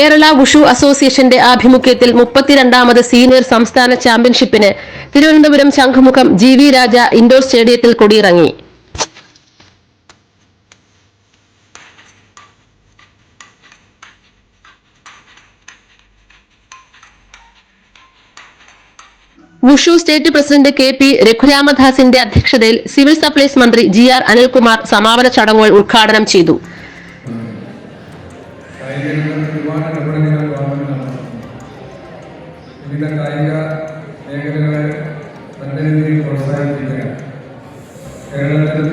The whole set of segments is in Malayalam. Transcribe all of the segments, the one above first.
കേരള വുഷു അസോസിയേഷന്റെ ആഭിമുഖ്യത്തിൽ മുപ്പത്തിരണ്ടാമത് സീനിയർ സംസ്ഥാന ചാമ്പ്യൻഷിപ്പിന് Thiruvananthapuram Shankhumukham G V Raja indoor സ്റ്റേഡിയത്തിൽ കൊടിയിറങ്ങി. Wushu state president K P രഘുരാമദാസിന്റെ അധ്യക്ഷതയിൽ സിവിൽ സപ്ലൈസ് മന്ത്രി ജി ആർ അനിൽകുമാർ സമാപന ചടങ്ങുകൾ ഉദ്ഘാടനം ചെയ്തു. വിവിധ കായിക മേഖലകളെ നല്ല രീതിയിൽ പ്രോത്സാഹിപ്പിക്കുക കേരളത്തിൽ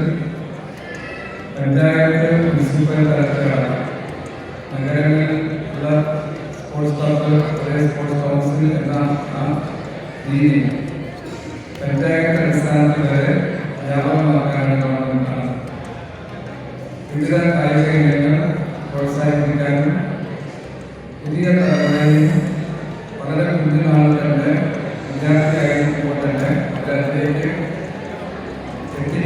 പഞ്ചായത്ത് മുനിസിപ്പൽ തലത്തിലാണ് നഗരങ്ങളിൽ ഉള്ള സ്പോർട്സ് ക്ലബ്ബ് ഒരേ സ്പോർട്സ് കൗൺസിൽ എന്ന ആ രീതി പഞ്ചായത്ത് അടിസ്ഥാനത്തിൽ വരെ വ്യാപകമാക്കാനാണ് ഗവൺമെന്റ് കാണുന്നത് വിവിധ കായിക ഇനങ്ങൾ പ്രോത്സാഹിപ്പിക്കാനും പുതിയ തലമുറയിൽ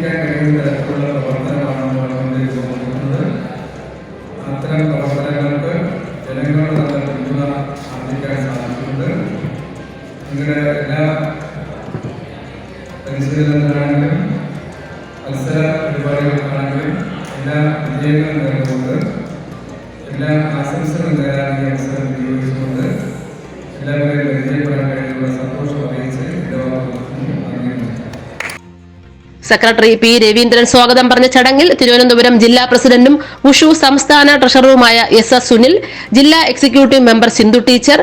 എത്തിക്കാൻ കഴിയുന്ന തരത്തിലുള്ള പ്രവർത്തനമാണ് ഗവൺമെന്റ് കൊണ്ടുവരുന്നത്. അത്തരം പ്രവർത്തനങ്ങൾക്ക് ജനങ്ങളുടെ നല്ല പിന്തുണ ആർജിക്കാൻ സാധിച്ചിട്ടുണ്ട് നിങ്ങളുടെ എല്ലാ പരിശീലനത്തിനാണെങ്കിലും മത്സര പരിപാടികൾക്കാണെങ്കിലും എല്ലാ വിജയങ്ങളും നേർന്നുകൊണ്ട് എല്ലാ ആശംസകളും നേരാൻ ഈ അവസരം വിനിയോഗിച്ചുകൊണ്ട് എല്ലാവരെയും പരിചയപ്പെടാൻ കഴിയുന്ന സന്തോഷം അറിയിച്ച് നന്ദി സെക്രട്ടറി പി രവീന്ദ്രൻ സ്വാഗതം പറഞ്ഞ ചടങ്ങിൽ തിരുവനന്തപുരം ജില്ലാ പ്രസിഡന്റും ഉഷു സംസ്ഥാന ട്രഷററുമായ എസ് എസ് സുനിൽ ജില്ലാ executive member Sindhu teacher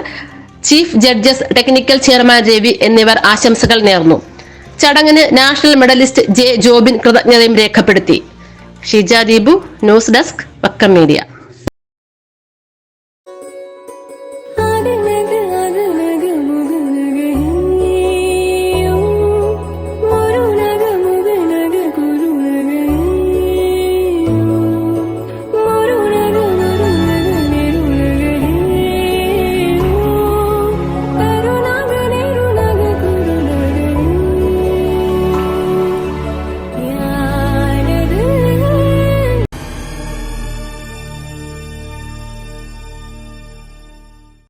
chief judges technical chairman Ravi എന്നിവർ ആശംസകൾ നേർന്നു. ചടങ്ങിന് നാഷണൽ മെഡലിസ്റ്റ് ജെ ജോബിൻ കൃതജ്ഞതയും രേഖപ്പെടുത്തി. Shija Deepu news desk Vakkom media.